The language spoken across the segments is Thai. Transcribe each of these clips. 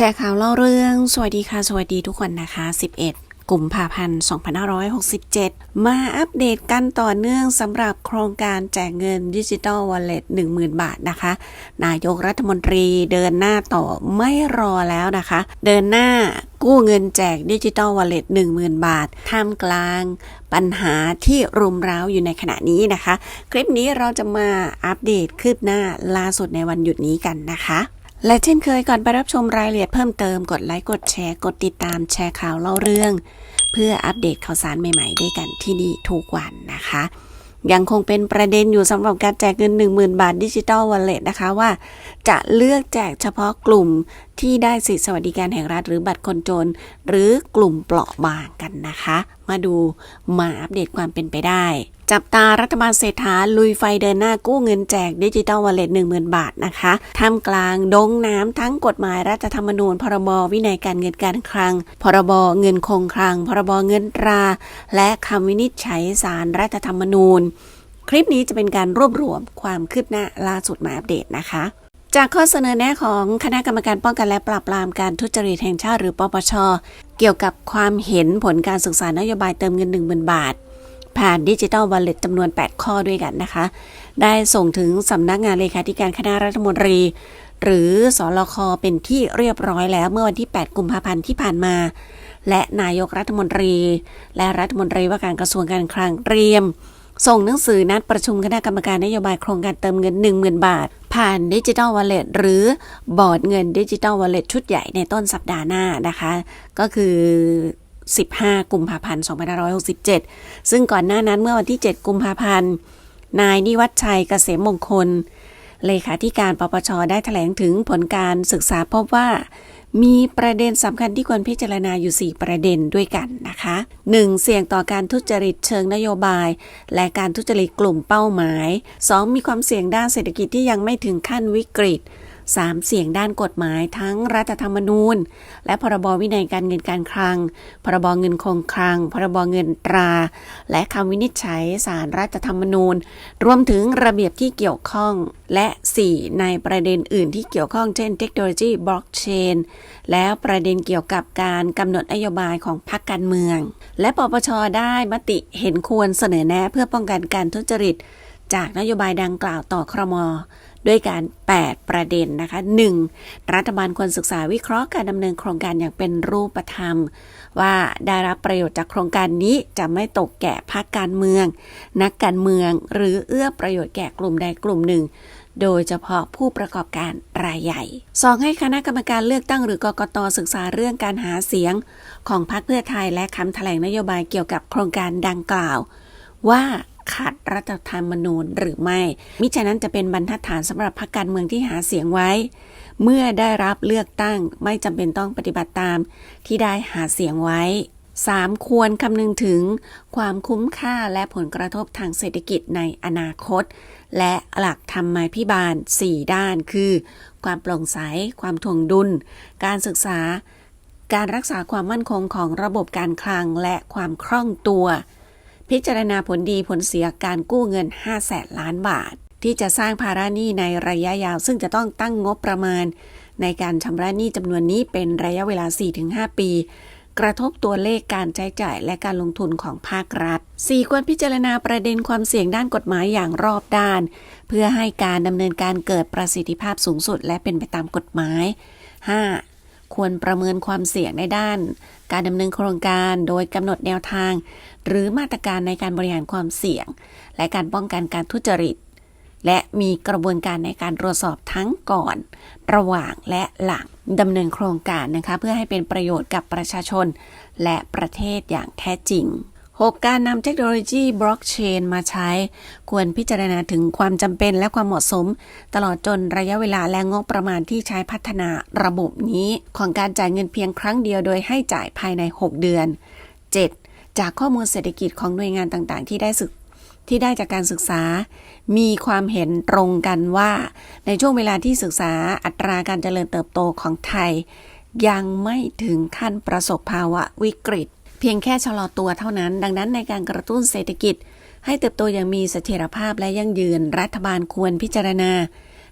ชร์ข่าวเล่าเรื่อง สวัสดีค่ะ สวัสดีทุกคนนะคะ 11กุมภาพันธ์2567 มาอัปเดตกันต่อเนื่องสำหรับโครงการแจกเงินดิจิ t a ลวอลเล็ต10,000 บาทนะคะ นายกรัฐมนตรีเดินหน้าต่อไม่รอแล้วนะคะ เดินหน้ากู้เงินแจกดิจิ t a ลวอลเล็ต10,000 บาท ท่ามกลางปัญหาที่รุมเร้าอยู่ในขณะนี้นะคะ คลิปนี้เราจะมาอัปเดตคืบหน้าล่าสุดในวันหยุดนี้กันนะคะ และเช่นเคยก่อนไปรับชมรายละเอียดเพิ่มเติมกดไลค์กดแชร์กดติดตามแชร์ข่าวเล่าเรื่อง เพื่ออัปเดตข่าวสารใหม่ๆ ด้วยกันที่นี่ทุกวันนะคะ ยังคงเป็นประเด็นอยู่สำหรับการแจกเงิน 10,000 บาทดิจิตอลวอลเล็ตนะคะว่า จะเลือกแจกเฉพาะกลุ่ม ที่ได้สิทธิสวัสดิการแห่งรัฐหรือบัตรคนจน หรือกลุ่มเปราะบางกันนะคะ มาดูมาอัปเดตความเป็นไปได้ จับตารัฐบาลเศรษฐาลุยไฟเดินหน้ากู้เงินแจกดิจิ t a ลวอลเล็ต10,000 บาทนะคะท่ามกลางดงน้ำทั้งกฎหมายรัฐธรรมนูญ พรบวินัยการเงินการคลัง พรบเงินคงคลัง พรบเงินตรา และคำวินิจฉัยศาลรัฐธรรมนูญคลิปนี้จะเป็นการรวบรวมความคืบหน้าล่าสุดมาอัปเดตนะคะ จากข้อเสนอแนะของคณะกรรมการป้องกันและปราบปรามการทุจริตแห่งชาติหรือปปช เกี่ยวกับความเห็นผลการศึกษานโยบายเติมเงิน 1 0,000 บาท ผ่านดิจิ t a ลวอลเล็ตจำนวน 8 ข้อด้วยกันนะคะ ได้ส่งถึงสำนักงานเลขาธิการคณะรัฐมนตรี หรือสอลคเป็นที่เรียบร้อยแล้วเมื่อวันที่ 8 กุมภาพันธ์ที่ผ่านมา และนายกรัฐมนตรี และรัฐมนตรีว่าการกระทรวงการคลังเตรียม ส่งหนังสือนัดประชุมคณะกรรมการนโยบายโครงการเติมเงิน 10,000 บาท ผ่านดิจิ t a ลวอลเล็ตหรือบอร์ดเงินดิจิ t a ลวอลเล็ตชุดใหญ่ในต้นสัปดาห์หน้านะคะ ก็คือ 15 กุมภาพันธ์ 2567 ซึ่งก่อนหน้านั้นเมื่อวันที่ 7 กุมภาพันธ์ นายนิวัฒชัยเกษมมงคล เลขาธิการปปชได้แถลงถึงผลการศึกษาพบว่า มีประเด็นสำคัญที่ควรพิจารณาอยู่ 4 ประเด็นด้วยกันนะคะ 1. เสี่ยงต่อการทุจริตเชิงนโยบาย และการทุจริตกลุ่มเป้าหมาย 2. มีความเสี่ยงด้านเศรษฐกิจที่ยังไม่ถึงขั้นวิกฤต 3. เสียงด้านกฎหมายทั้งรัฐธรรมนูญ และพรบวินัยการเงินการคลัง พรบเงินคงคลัง พรบเงินตรา และคำวินิจฉัยสารรัฐธรรมนูญ รวมถึงระเบียบที่เกี่ยวข้อง และ 4. ในประเด็นอื่นที่เกี่ยวข้องเช่นเทคโนโลยีบล็อกเชนแล้วประเด็นเกี่ยวกับการกำหนดนโยบายของพรรคการเมือง และปปชได้มติเห็นควรเสนอแนะเพื่อป้องกันการทุจริตจากนโยบายดังกล่าวต่อครม ด้วยการ 8 ประเด็นนะคะ 1. รัฐบาลควรศึกษาวิเคราะห์การดำเนินโครงการอย่างเป็นรูปธรรม ว่าได้รับประโยชน์จากโครงการนี้จะไม่ตกแก่พรรคการเมือง นักการเมืองหรือเอื้อประโยชน์แก่กลุ่มใดกลุ่มหนึ่งโดยเฉพาะผู้ประกอบการรายใหญ่ 2. ให้คณะกรรมการเลือกตั้งหรือกกตศึกษาเรื่องการหาเสียง ของพรรคเพื่อไทยและคำแถลงนโยบายเกี่ยวกับโครงการดังกล่าว ว่า ขัดรัฐธรรมนูญหรือไม่ มิฉะนั้นจะเป็นบรรทัดฐานสำหรับพรรคการเมืองที่หาเสียงไว้ เมื่อได้รับเลือกตั้งไม่จำเป็นต้องปฏิบัติตามที่ได้หาเสียงไว้ 3. ควรคำนึงถึงความคุ้มค่าและผลกระทบทางเศรษฐกิจในอนาคต และหลักธรรมาภิบาล 4 ด้านคือ ความโปร่งใส ความถ่วงดุล การศึกษา การรักษาความมั่นคงของระบบการคลังและความคล่องตัว พิจารณาผลดีผลเสียการกู้เงิน 5 แสนล้านบาท ที่จะสร้างภาระหนี้ในระยะยาว ซึ่งจะต้องตั้งงบประมาณ ในการชำระหนี้จำนวนนี้เป็นระยะเวลา 4-5 ปี กระทบตัวเลขการใช้จ่ายและการลงทุนของภาครัฐ 4. ควรพิจารณาประเด็นความเสี่ยงด้านกฎหมายอย่างรอบด้าน เพื่อให้การดำเนินการเกิดประสิทธิภาพสูงสุด และเป็นไปตามกฎหมาย 5. ควรประเมินความเสี่ยงในด้าน การดำเนินโครงการโดยกำหนดแนวทาง หรือมาตรการในการบริหารความเสี่ยง และการป้องกันการทุจริต และมีกระบวนการในการตรวจสอบทั้งก่อน ระหว่างและหลังดำเนินโครงการนะคะเพื่อให้เป็นประโยชน์กับประชาชน และประเทศอย่างแท้จริง 6. การนำเทคโนโลยีบล็อกเชนมาใช้ ควรพิจารณาถึงความจำเป็นและความเหมาะสม ตลอดจนระยะเวลาและงบประมาณที่ใช้พัฒนาระบบนี้ ของการจ่ายเงินเพียงครั้งเดียวโดยให้จ่ายภายใน 6 เดือน 7. จากข้อมูลเศรษฐกิจของหน่วยงานต่างๆ ที่ได้ศึกที่ได้จากการศึกษา มีความเห็นตรงกันว่า ในช่วงเวลาที่ศึกษาอัตราการเจริญเติบโตของไทย ยังไม่ถึงขั้นประสบภาวะวิกฤต เพียงแค่ชะลอตัวเท่านั้น ดังนั้นในการกระตุ้นเศรษฐกิจ ให้เติบโตอย่างมีเสถียรภาพและยั่งยืน รัฐบาลควรพิจารณา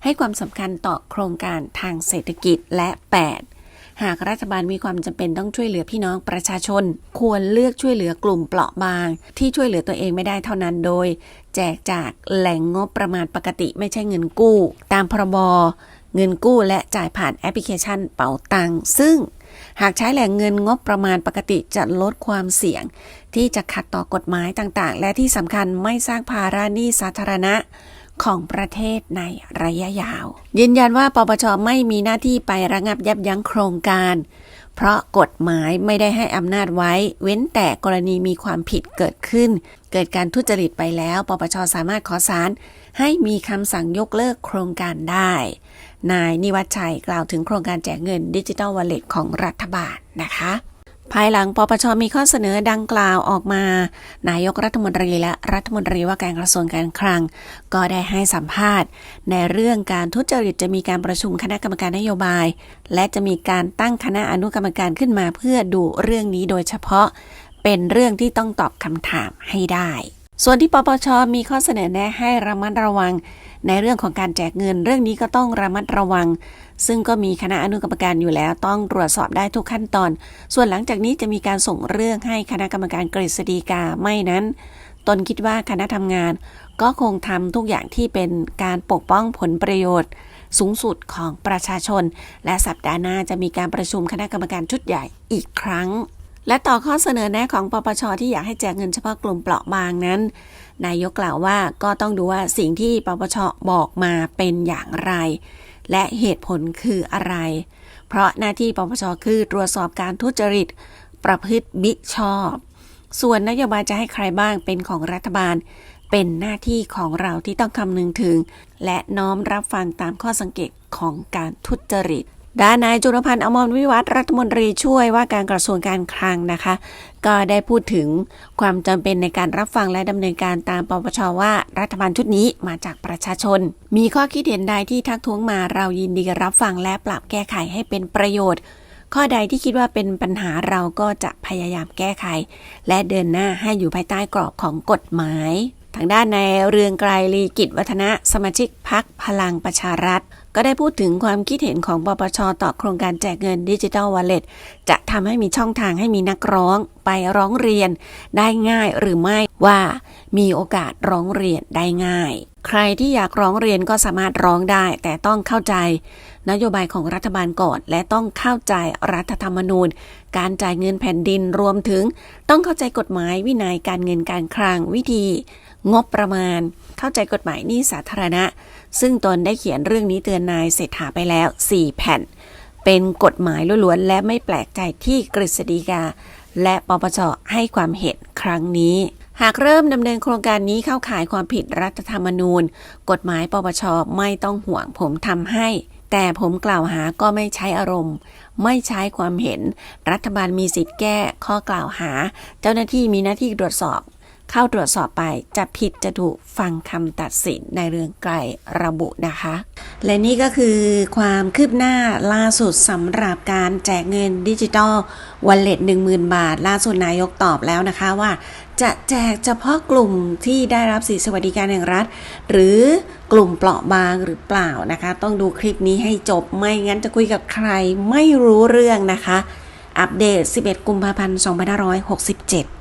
ให้ความสำคัญต่อโครงการทางเศรษฐกิจและ 8 หากรัฐบาลมีความจำเป็นต้องช่วยเหลือพี่น้องประชาชน ควรเลือกช่วยเหลือกลุ่มเปราะบาง ที่ช่วยเหลือตัวเองไม่ได้เท่านั้นโดย แจกจากแหล่งงบประมาณปกติไม่ใช่เงินกู้ ตามพรบเงินกู้และจ่ายผ่านแอปพลิเคชันเป๋าตังซึ่งหากใช้แหล่งเงินงบประมาณปกติจะลดความเสี่ยง ที่จะขัดต่อกฎหมายต่างๆ และที่สำคัญไม่สร้างภาระหนี้สาธารณะ ของประเทศในระยะยาว ยืนยันว่าปปชไม่มีหน้าที่ไประงับยับยั้งโครงการ เพราะกฎหมายไม่ได้ให้อำนาจไว้ เว้นแต่กรณีมีความผิดเกิดขึ้น เกิดการทุจริตไปแล้ว ปปชสามารถขอศาลให้มีคำสั่งยกเลิกโครงการได้ นายนิวัฒชัยกล่าวถึงโครงการแจกเงินดิจิทัลวอลเล็ตของรัฐบาลนะคะ ภายหลังปปชมีข้อเสนอดังกล่าวออกมา นายกรัฐมนตรีและรัฐมนตรีว่าการกระทรวงการคลัง ก็ได้ให้สัมภาษณ์ ในเรื่องการทุจริตจะมีการประชุมคณะกรรมการนโยบาย และจะมีการตั้งคณะอนุกรรมการขึ้นมาเพื่อดูเรื่องนี้โดยเฉพาะ เป็นเรื่องที่ต้องตอบคำถามให้ได้ ส่วนที่ปปชมีข้อเสนอแนะให้ระมัดระวัง ในเรื่องของการแจกเงิน เรื่องนี้ก็ต้องระมัดระวัง ซึ่งก็มีคณะอนุกรรมการอยู่แล้ว ต้องตรวจสอบได้ทุกขั้นตอน ส่วนหลังจากนี้จะมีการส่งเรื่องให้คณะกรรมการกฤษฎีกาไม่นั้น ตนคิดว่าคณะทำงาน ก็คงทำทุกอย่างที่เป็นการปกป้องผลประโยชน์ สูงสุดของประชาชน และสัปดาห์หน้าจะมีการประชุมคณะกรรมการชุดใหญ่อีกครั้ง และต่อข้อเสนอแนะของปปชที่อยากให้แจกเงินเฉพาะกลุ่มเปราะบางนั้น นายกกล่าวว่าก็ต้องดูว่าสิ่งที่ปปชบอกมาเป็นอย่างไร และเหตุผลคืออะไร เพราะหน้าที่ปปชคือตรวจสอบการทุจริต ประพฤติมิชอบ ส่วนนโยบายจะให้ใครบ้างเป็นของรัฐบาล เป็นหน้าที่ของเราที่ต้องคำนึงถึง และน้อมรับฟังตามข้อสังเกตของการทุจริต ด้านนายจุลพันธ์อมรวิวัฒน์รัฐมนตรีช่วยว่าการกระทรวงการคลังนะคะ ก็ได้พูดถึงความจำเป็นในการรับฟังและดำเนินการตามปปชว่ารัฐบาลชุดนี้มาจากประชาชน มีข้อคิดเห็นใดที่ทักท้วงมาเรายินดีรับฟังและปรับแก้ไขให้เป็นประโยชน์ ข้อใดที่คิดว่าเป็นปัญหาเราก็จะพยายามแก้ไข และเดินหน้าให้อยู่ภายใต้กรอบของกฎหมาย ทางด้านในเรืองไกรลีกิจวัฒนะสมาชิกพักพลังประชารัฐ ก็ได้พูดถึงความคิดเห็นของปปชต่อโครงการแจกเงินดิจิทัลวอลเล็ตจะทำให้มีช่องทางให้มีนักร้องไปร้องเรียนได้ง่ายหรือไม่ว่ามีโอกาสร้องเรียนได้ง่าย ใครที่อยากร้องเรียนก็สามารถร้องได้แต่ต้องเข้าใจ นโยบายของรัฐบาลก่อน และต้องเข้าใจรัฐธรรมนูญ การจ่ายเงินแผ่นดินรวมถึง ต้องเข้าใจกฎหมายวินัยการเงินการคลังวิธี งบประมาณ เข้าใจกฎหมายหนี้สาธารณะ ซึ่งตนได้เขียนเรื่องนี้เตือนนายเศรษฐาไปแล้ว 4 แผ่น เป็นกฎหมายล้วนๆและไม่แปลกใจที่กฤษฎีกา และปปชให้ความเห็นครั้งนี้หากเริ่มดำเนินโครงการนี้เข้าข่ายความผิดรัฐธรรมนูญ กฎหมายปปชไม่ต้องห่วงผมทำให้ แต่ผมกล่าวหาก็ไม่ใช้อารมณ์ ไม่ใช้ความเห็น รัฐบาลมีสิทธิ์แก้ข้อกล่าวหา เจ้าหน้าที่มีหน้าที่ตรวจสอบ เข้าตรวจสอบไปจะผิดจะถูกฟังคำตัดสินในเรื่องไกลระบุนะคะ และนี่ก็คือความคืบหน้าล่าสุดสำหรับการแจกเงินดิจิตอลวอลเล็ต10,000 บาท ล่าสุดนายกตอบแล้วนะคะว่า จะแจกเฉพาะกลุ่มที่ได้รับสิทธิสวัสดิการแห่งรัฐ หรือกลุ่มเปราะบางหรือเปล่านะคะ ต้องดูคลิปนี้ให้จบไม่งั้นจะคุยกับใครไม่รู้เรื่องนะคะ อัปเดต 11 กุมภาพันธ์ 2567